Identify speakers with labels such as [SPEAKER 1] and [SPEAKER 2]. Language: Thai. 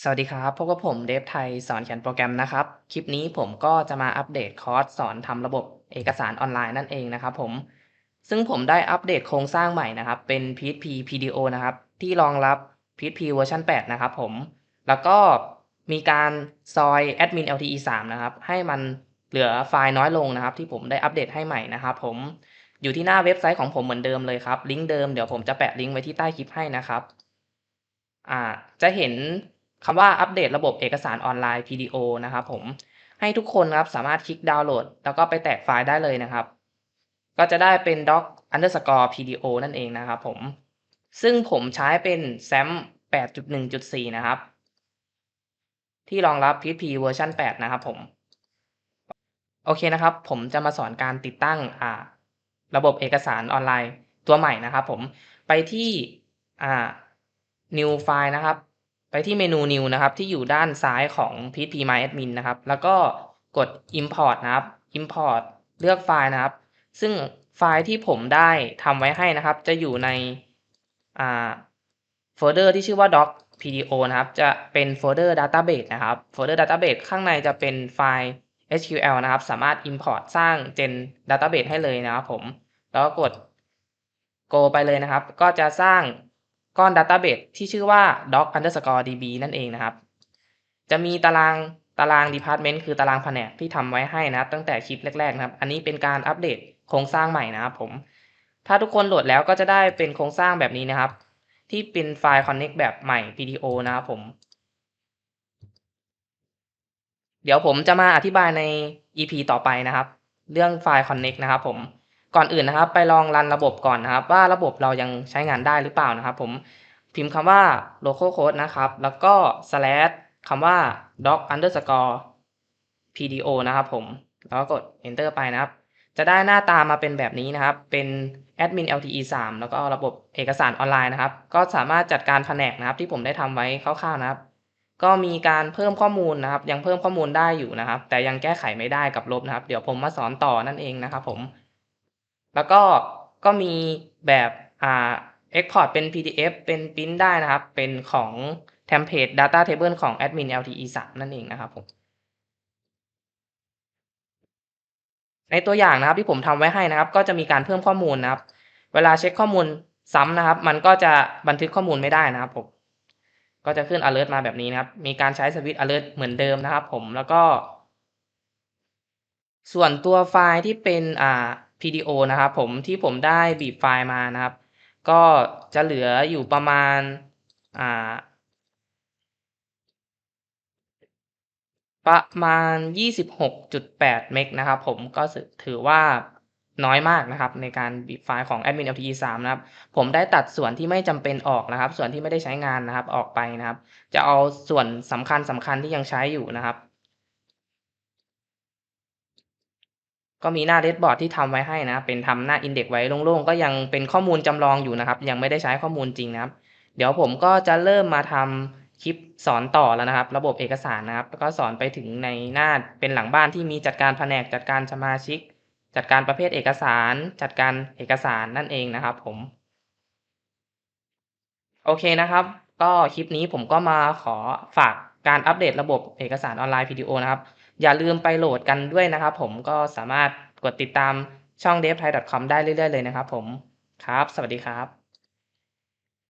[SPEAKER 1] สวัสดีครับ พบกับผมเดฟไทยสอนเขียนโปรแกรมนะครับ คลิปนี้ผมก็จะมาอัปเดตคอร์สสอนทำระบบเอกสารออนไลน์นั่นเองนะครับผม ซึ่งผมได้อัปเดตโครงสร้างใหม่นะครับ เป็น PHP PDO นะครับ ที่รองรับ PHP เวอร์ชัน8 นะครับผม แล้วก็มีการซอย admin LTE 3 นะครับ ให้มันเหลือไฟล์น้อยลงนะครับ ที่ผมได้อัปเดตให้ใหม่นะครับผม อยู่ที่หน้าเว็บไซต์ของผมเหมือนเดิมเลยครับ ลิงก์เดิมเดี๋ยวผมจะแปะลิงก์ไว้ที่ใต้คลิปให้นะครับ อ่า จะเห็น คำว่าอัปเดตระบบเอกสารออนไลน์ PDO นะครับผมให้ทุกคนนะครับสามารถคลิกดาวน์โหลด แล้วก็ไปแตกไฟล์ได้เลยนะครับ ก็จะได้เป็น doc underscore PDO นั่นเองนะครับผม ซึ่งผมใช้เป็น SAM 8.1.4 นะครับ ที่รองรับ PHP เวอร์ชัน8 นะครับผม โอเคนะครับ ผมจะมาสอนการติดตั้งอ่าระบบเอกสารออนไลน์ตัวใหม่นะครับผม ไปที่อ่า new file นะครับ ไปที่เมนู new นะครับ ที่อยู่ด้านซ้ายของ php my admin นะครับ แล้วก็กด import นะครับ import เลือกไฟล์นะครับ ซึ่งไฟล์ที่ผมได้ทำไว้ให้นะครับ จะอยู่ในอ่าโฟลเดอร์ที่ชื่อว่า doc pdo นะครับ จะเป็นโฟลเดอร์ database นะครับ โฟลเดอร์ database ข้างในจะเป็นไฟล์ SQL นะครับ สามารถ import สร้าง gen database ให้เลยนะครับผม แล้วก็กด go ไปเลยนะครับ ก็จะสร้าง ก้อน database ที่ชื่อว่า doc underscore db นั่นเองนะครับ จะมีตารางตาราง department คือตารางแผนกที่ทำไว้ให้นะครับ ตั้งแต่คลิปแรกๆนะครับ อันนี้เป็นการอัปเดตโครงสร้างใหม่นะครับผม ถ้าทุกคนโหลดแล้วก็จะได้เป็นโครงสร้างแบบนี้นะครับ ที่เป็นไฟล์ connect แบบใหม่ PDO นะครับผม เดี๋ยวผมจะมาอธิบายใน EP ต่อไปนะครับ เรื่องไฟล์ connect นะครับผม ก่อนอื่นนะครับ ไปลองรันระบบก่อนนะครับ ว่าระบบเรายังใช้งานได้หรือเปล่านะครับ ผมพิมพ์คำว่า localhost นะครับ แล้วก็ slash คำว่า doc underscore pdo นะครับผม แล้วก็กด enter ไปนะครับ จะได้หน้าตามาเป็นแบบนี้นะครับ เป็น admin lte 3 แล้วก็ระบบเอกสารออนไลน์นะครับ ก็สามารถจัดการแผนกนะครับ ที่ผมได้ทำไว้คร่าวๆนะครับ ก็มีการเพิ่มข้อมูลนะครับ ยังเพิ่มข้อมูลได้อยู่นะครับ แต่ยังแก้ไขไม่ได้กับลบนะครับ เดี๋ยวผมมาสอนต่อนั่นเองนะครับผม แล้วก็ก็มีแบบอ่า export เป็น PDF เป็น print ได้นะครับ เป็นของ template data table ของ admin lte 3นั่นเองนะครับผมในตัวอย่างนะครับที่ผมทำไว้ให้นะครับ ก็จะมีการเพิ่มข้อมูลนะครับ เวลาเช็คข้อมูลซ้ำนะครับ มันก็จะบันทึกข้อมูลไม่ได้นะครับผมก็จะขึ้น alert มาแบบนี้นะครับ มีการใช้สวิตช์ alert เหมือนเดิมนะครับ ผมแล้วก็ ส่วนตัวไฟล์ที่เป็นอ่า PDO นะครับผมที่ผมได้บีบไฟล์มานะครับ ก็จะเหลืออยู่ประมาณอ่าประมาณ 26.8 เมกนะครับผมก็ถือว่าน้อยมากนะครับ ในการบีบไฟล์ของ admin lte 3 นะครับ ผมได้ตัดส่วนที่ไม่จำเป็นออกนะครับ ส่วนที่ไม่ได้ใช้งานนะครับออกไปนะครับ จะเอาส่วนสำคัญสำคัญที่ยังใช้อยู่นะครับ ก็มีหน้า dashboard ที่ทำไว้ให้นะ เป็นทำหน้า index ไว้โล่งๆ ก็ยังเป็นข้อมูลจำลองอยู่นะครับ ยังไม่ได้ใช้ข้อมูลจริงนะครับ เดี๋ยวผมก็จะเริ่มมาทำคลิปสอนต่อแล้วนะครับ ระบบเอกสารนะครับ แล้วก็สอนไปถึงในหน้าเป็นหลังบ้านที่มีจัดการแผนกจัดการสมาชิก จัดการประเภทเอกสาร จัดการเอกสารนั่นเองนะครับ ผม โอเคนะครับ ก็คลิปนี้ผมก็มาขอฝากการอัปเดตระบบเอกสารออนไลน์ PDO นะครับ อย่าลืมไปโหลดกันด้วยนะครับผมก็สามารถกดติดตามช่อง devthai.com ได้เรื่อยๆเลยนะครับผมครับ สวัสดีครับ